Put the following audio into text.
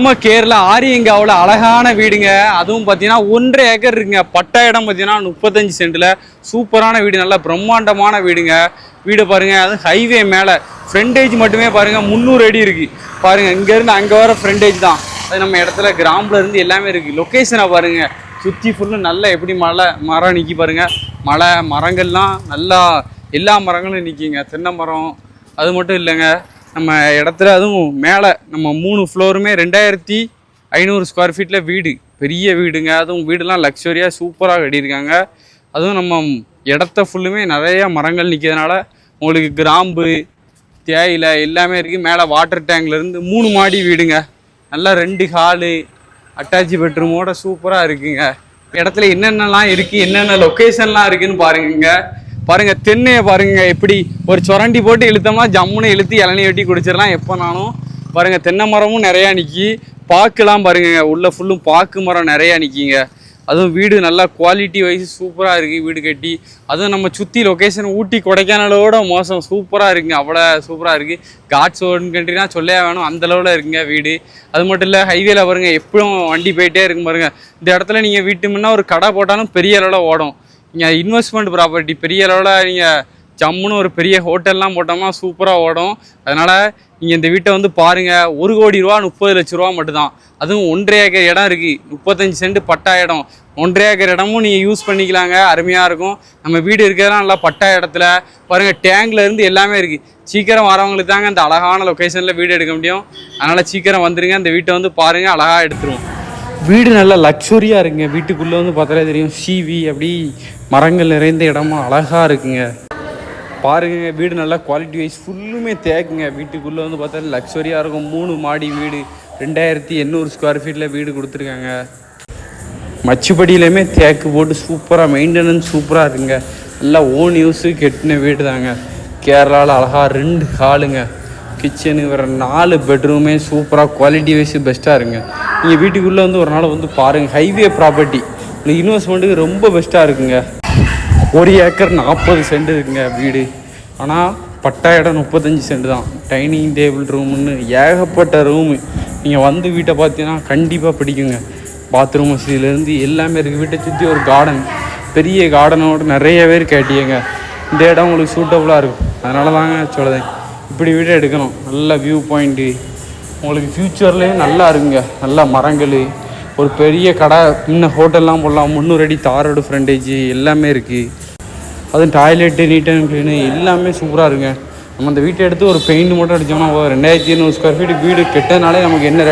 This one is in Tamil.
நம்ம கேரளா ஆரியங்காவில் அழகான வீடுங்க. அதுவும் பார்த்தீங்கன்னா ஒன்றரை ஏக்கர் இருக்குங்க. பட்டா இடம் பார்த்தீங்கன்னா முப்பத்தஞ்சு சென்டில். சூப்பரான வீடு நல்லா பிரம்மாண்டமான வீடுங்க. வீடு பாருங்கள் அது ஹைவே மேலே. ஃப்ரண்டேஜ் மட்டுமே பாருங்கள் முந்நூறு அடி இருக்குது பாருங்கள் இங்கேருந்து அங்கே வர ஃப்ரண்டேஜ் தான். அது நம்ம இடத்துல கிராமில் இருந்து எல்லாமே இருக்குது லொக்கேஷனை பாருங்க. சுற்றி ஃபுல்லும் நல்லா எப்படி மலை மரம் நிற்கி பாருங்கள் மலை மரங்கள்லாம் நல்லா எல்லா மரங்களும் நிற்கிங்க தென்னை மரம் அது மட்டும் இல்லைங்க. நம்ம இடத்துல அதுவும் மேலே நம்ம மூணு ஃப்ளோருமே ரெண்டாயிரத்தி ஐநூறு ஸ்கொயர் ஃபீட்டில் வீடு. பெரிய வீடுங்க. அதுவும் வீடுலாம் லக்ஸரியாக சூப்பராக கட்டியிருக்காங்க. அதுவும் நம்ம இடத்த ஃபுல்லுமே நிறைய மரங்கள் நிற்கிறதுனால உங்களுக்கு கிராம்பு தேயிலை எல்லாமே இருக்குது மேலே வாட்டர் டேங்க்லேருந்து மூணு மாடி வீடுங்க. நல்லா ரெண்டு ஹாலு அட்டாச் பெட்ரூமோட சூப்பராக இருக்குங்க. இடத்துல என்னென்னலாம் இருக்குது என்னென்ன லொக்கேஷன்லாம் இருக்குதுன்னு பாருங்க. பாருங்க தென்னையை பாருங்க எப்படி ஒரு சுரண்டி போட்டு இழுத்தோம்னா ஜம்முன்னு இழுத்து இளநீ வெட்டி குடிச்சிடலாம். எப்போனாலும் பாருங்க தென்னை மரமும் நிறையா நிற்கி பாக்குலாம் பாருங்க உள்ள ஃபுல்லும் பாக்கு மரம் நிறையா நிற்கிங்க அதுவும் வீடு நல்லா குவாலிட்டி வைஸ் சூப்பராக இருக்குது வீடு கட்டி. அதுவும் நம்ம சுற்றி லொக்கேஷன் ஊட்டி கொடைக்கானலோட மோசம் சூப்பராக இருக்குங்க அவ்வளோ சூப்பராக இருக்குது காட்ஸ் ஓன் கண்ட்ரினா சொல்லே வேணும் அந்த அளவில் இருக்குங்க வீடு. அது மட்டும் இல்லை ஹைவேல பாருங்க எப்பவும் வண்டி போயிட்டே இருக்கும் பாருங்கள் இந்த இடத்துல நீங்கள் வீட்டு முன்னா ஒரு கடை போட்டாலும் பெரிய அளவில் ஓடும். நீங்கள் இன்வெஸ்ட்மெண்ட் ப்ராப்பர்ட்டி பெரிய அளவில் நீங்கள் ஜம்முன்னு ஒரு பெரிய ஹோட்டல்லாம் போட்டோம்னா சூப்பராக ஓடும். அதனால் நீங்கள் இந்த வீட்டை வந்து பாருங்கள் ஒரு கோடி ரூபா முப்பது லட்ச ரூபா மட்டும்தான். அதுவும் ஒன்றரை ஏக்கர் இடம் இருக்குது முப்பத்தஞ்சு சென்ட் பட்டா இடம். ஒன்றரை ஏக்கர் இடமும் நீங்கள் யூஸ் பண்ணிக்கலாங்க. அருமையாக இருக்கும். நம்ம வீடு இருக்கிறதெல்லாம் நல்லா பட்டா இடத்துல. பாருங்கள் டேங்கில் இருந்து எல்லாமே இருக்குது சீக்கிரம் வரவங்களுக்கு தாங்க அந்த அழகான லொக்கேஷனில் வீடு எடுக்க முடியும். அதனால் சீக்கிரம் வந்துடுங்க இந்த வீட்டை வந்து பாருங்கள் அழகாக எடுத்துருவோம். வீடு நல்லா லக்ஸுரியாக இருக்குங்க. வீட்டுக்குள்ளே வந்து பார்த்தாலே தெரியும். சிவி அப்படி மரங்கள் நிறைந்த இடமா அழகாக இருக்குங்க. பாருங்க வீடு நல்லா குவாலிட்டி வைஸ் ஃபுல்லுமே தேக்குங்க. வீட்டுக்குள்ளே வந்து பார்த்தா லக்ஸுரியாக இருக்கும். மூணு மாடி வீடு ரெண்டாயிரத்தி எண்ணூறு ஸ்கொயர் ஃபீட்டில் வீடு கொடுத்துருக்காங்க. மச்சுப்படியிலையுமே தேக்கு போட்டு சூப்பராக மெயின்டெனன்ஸ் சூப்பராக இருக்குங்க. நல்லா ஓன் யூஸு கெட்டின வீடு தாங்க கேரளாவில் அழகாக ரெண்டு ஹாலுங்க கிச்சனு வர நாலு பெட்ரூமே சூப்பராக குவாலிட்டி வைஸ் பெஸ்ட்டாக இருங்க நீங்கள் வீட்டுக்குள்ளே வந்து ஒரு நாள் வந்து பாருங்கள் ஹைவே ப்ராப்பர்ட்டி இந்த இன்வெஸ்ட்மெண்ட்டுக்கு ரொம்ப பெஸ்ட்டாக இருக்குங்க. ஒரு ஏக்கர் நாற்பது சென்ட் இருக்குங்க வீடு. ஆனால் பட்டா இடம் முப்பத்தஞ்சு சென்ட் தான். டைனிங் டேபிள் ரூம்னு ஏகப்பட்ட ரூமு நீங்கள் வந்து வீட்டை பார்த்தீங்கன்னா கண்டிப்பாக பிடிக்குங்க. பாத்ரூம் வசதியிலேருந்து எல்லாமே இருக்குது வீட்டை சுற்றி ஒரு கார்டன் பெரிய கார்டனோட நிறைய பேர் கேட்டீங்க. இந்த இடம் உங்களுக்கு சூட்டபுளாக இருக்கும். அதனால தாங்க சொல்லுதேன் இப்படி வீடு எடுக்கணும். நல்ல வியூ பாயிண்ட்டு உங்களுக்கு ஃப்யூச்சர்லேயும் நல்லா இருக்குங்க நல்லா மரங்கள் ஒரு பெரிய கடை இன்னும் ஹோட்டல்லாம் போடலாம். முந்நூறு அடி தாரோடு ஃப்ரண்டேஜ் எல்லாமே இருக்குது அதுவும் டாய்லெட்டு நீட் அண்ட் க்ளீனு எல்லாமே சூப்பராக இருக்குங்க. நம்ம அந்த வீட்டை எடுத்து ஒரு பெயிண்ட் மட்டும் அடித்தோம்னா ரெண்டாயிரத்தி ஐநூறு ஸ்கொயர் ஃபீட் வீடு கெட்டதுனாலே நமக்கு என்ன